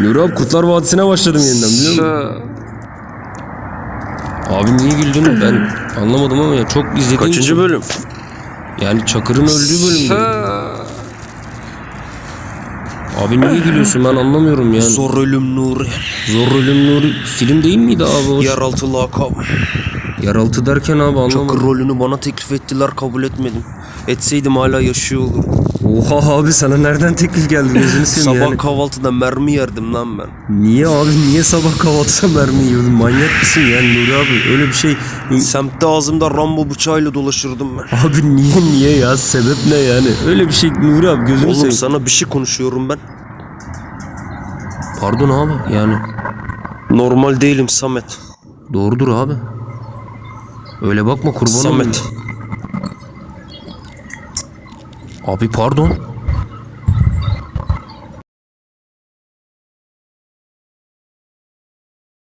Nuri abi Kurtlar Vadisi'ne başladım yeniden biliyor musun? Abi niye güldün ben anlamadım ama ya çok izlediğim Kaçıncı için. bölüm? Yani Çakır'ın öldüğü bölümde. Abi niye gülüyorsun ben anlamıyorum yani. Zor, Zor ölüm Nuri. ölüm Nuri film değil miydi abi o? Yeraltı lakap. Yaraltı derken abi anlamadım. Çakır rolünü bana teklif ettiler kabul etmedim. Etseydim hala yaşıyor olurdum. Oha abi sana nereden teklif geldi gözünü seveyim Sabah yani. kahvaltıda mermi yerdim lan ben. Niye abi niye sabah kahvaltıda mermi yiyordun manyak mısın yani Nuri abi öyle bir şey. Semtte ağzımda Rambo bıçağıyla dolaşırdım ben. Abi niye niye ya sebep ne yani öyle bir şey Nuri abi gözünü Oğlum seveyim. sana bir şey konuşuyorum ben. Pardon abi yani Normal değilim Samet. doğrudur abi. Öyle bakma kurban olayım. Abi pardon.